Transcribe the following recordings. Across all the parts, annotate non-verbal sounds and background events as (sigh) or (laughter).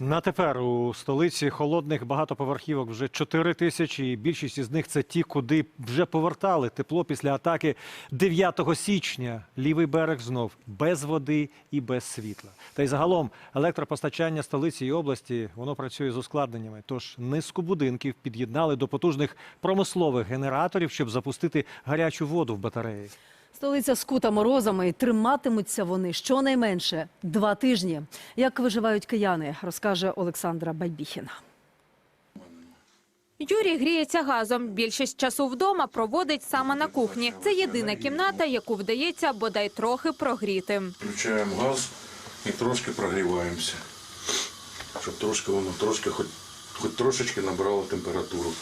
На тепер у столиці холодних багатоповерхівок вже 4 тисячі. і Більшість із них це ті, куди вже повертали тепло після атаки 9 січня. Лівий берег знов без води і без світла. Та й загалом електропостачання столиці і області воно працює з ускладненнями. Тож низку будинків під'єднали до потужних промислових генераторів, щоб запустити гарячу воду в батареї. Столиця скута морозами і триматимуться вони щонайменше два тижні. Як виживають кияни, розкаже Олександра Байбіхіна. Юрій гріється газом. Більшість часу вдома проводить саме на кухні. Це єдина кімната, яку вдається бодай трохи прогріти. Включаємо газ і трошки прогріваємося, щоб трошки воно трошки, хоч, хоч трошечки набрало температуру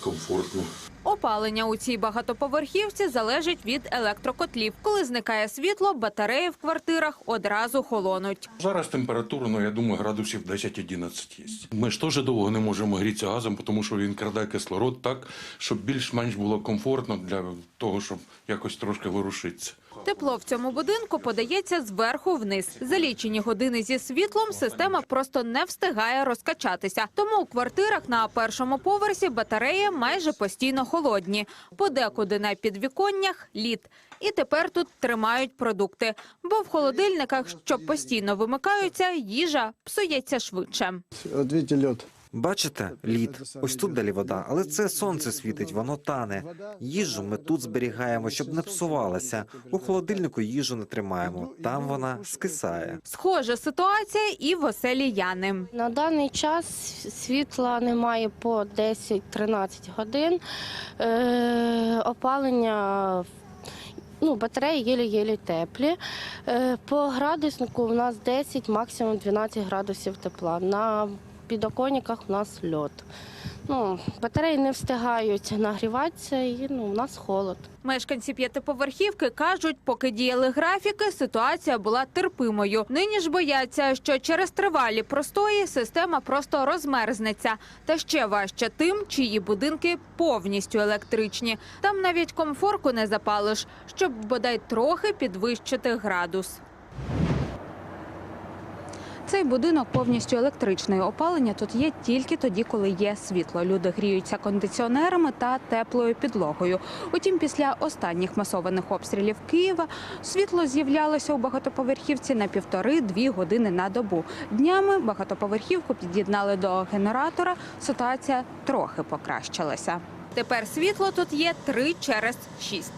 комфортну. Опалення у цій багатоповерхівці залежить від електрокотлів. Коли зникає світло, батареї в квартирах одразу холонуть. Зараз температура, ну я думаю, градусів 10-11 є. Ми ж теж довго не можемо грітися газом, тому що він краде кислород так, щоб більш-менш було комфортно для того, щоб якось трошки ворушитися. Тепло в цьому будинку подається зверху вниз. За лічені години зі світлом система просто не встигає розкачатися. Тому у квартирах на першому поверсі батареї майже постійно холодні. Подекуди на підвіконнях лід. І тепер тут тримають продукти. Бо в холодильниках, що постійно вимикаються, їжа псується швидше. От видите, лед. Бачите, лід. Ось тут далі вода, але це сонце світить, воно тане. Їжу ми тут зберігаємо, щоб не псувалася. У холодильнику їжу не тримаємо. Там вона скисає. Схожа ситуація і в оселі Яни. На даний час світла немає по 10-13 годин. Е, опалення ну, батареї єлі-єлі теплі. Е, по градуснику у нас 10, максимум 12 градусів тепла. На підоконниках у нас льод. Ну, батареї не встигають нагріватися і ну, у нас холод. Мешканці п'ятиповерхівки кажуть, поки діяли графіки, ситуація була терпимою. Нині ж бояться, що через тривалі простої система просто розмерзнеться. Та ще важче тим, чиї будинки повністю електричні. Там навіть комфорку не запалиш, щоб бодай трохи підвищити градус. Цей будинок повністю електричний. Опалення тут є тільки тоді, коли є світло. Люди гріються кондиціонерами та теплою підлогою. Утім, після останніх масованих обстрілів Києва світло з'являлося у багатоповерхівці на півтори-дві години на добу. Днями багатоповерхівку під'єднали до генератора. Ситуація трохи покращилася. Тепер світло тут є три через шість.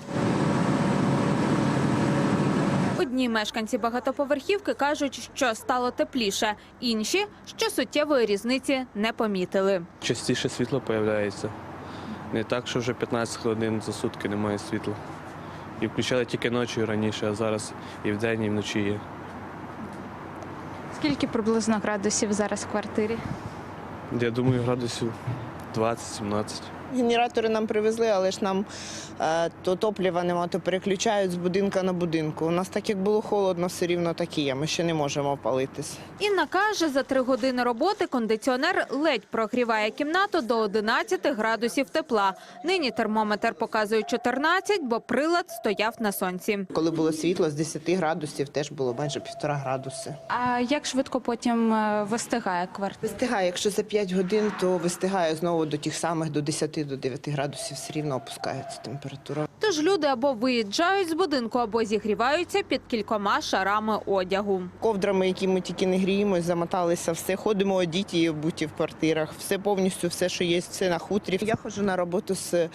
Одні мешканці багатоповерхівки кажуть, що стало тепліше, інші, що суттєвої різниці не помітили. частіше світло появляється. Не так, що вже 15 годин за сутки немає світла. І включали тільки ночі раніше, а зараз і вдень, і вночі є. Скільки приблизно градусів зараз в квартирі? Я думаю, градусів 20-17. Генератори нам привезли, але ж нам е, то топлива нема, то переключають з будинка на будинку. У нас так як було холодно, все рівно так і є. Ми ще не можемо опалитись. Інна каже, за три години роботи кондиціонер ледь прогріває кімнату до 11 градусів тепла. Нині термометр показує 14, бо прилад стояв на сонці. Коли було світло з 10 градусів, теж було майже півтора градуси. А як швидко потім е, вистигає квартира? Вистигає, якщо за 5 годин, то вистигає знову до тих самих до 10 до 9 градусів, все рівно опускається температура. Тож люди або виїжджають з будинку, або зігріваються під кількома шарами одягу. Ковдрами, які ми тільки не гріємось, замоталися, все ходимо одіті і обуті в квартирах. Все повністю, все, що є, все на хутрі. Я ходжу на роботу з е,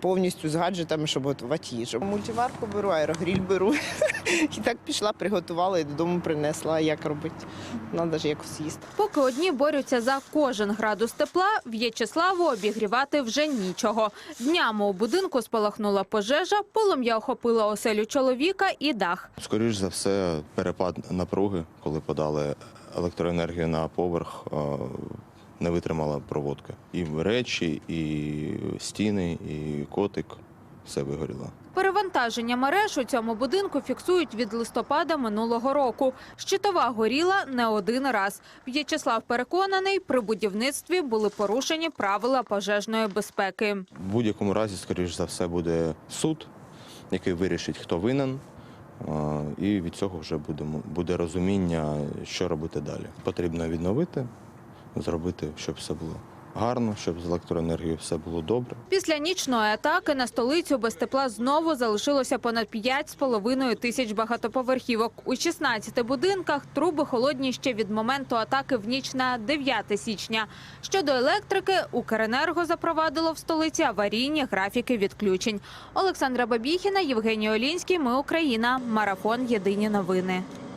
повністю з гаджетами, щоб готувати їжу. Мультиварку беру, аерогріль беру. (laughs) І так пішла, приготувала і додому принесла. Як робити? Треба ж якось їсти. Поки одні борються за кожен градус тепла, В'ячеславу обігрівати вже нічого. Днями у будинку спалахнула пожежа, полум'я охопила оселю чоловіка і дах. Скоріш за все, перепад напруги, коли подали електроенергію на поверх, не витримала проводка. І речі, і стіни, і котик все вигоріло. Перевантаження мереж у цьому будинку фіксують від листопада минулого року. Щитова горіла не один раз. В'ячеслав переконаний, при будівництві були порушені правила пожежної безпеки. В будь-якому разі, скоріш за все, буде суд, який вирішить, хто винен. І від цього вже будемо, буде розуміння, що робити далі. Потрібно відновити, зробити, щоб все було гарно, щоб з електроенергією все було добре. Після нічної атаки на столицю без тепла знову залишилося понад 5,5 тисяч багатоповерхівок. У 16 будинках труби холодні ще від моменту атаки в ніч на 9 січня. Щодо електрики, Укренерго запровадило в столиці аварійні графіки відключень. Олександра Бабіхіна, Євгеній Олінський. Ми Україна. Марафон. Єдині новини.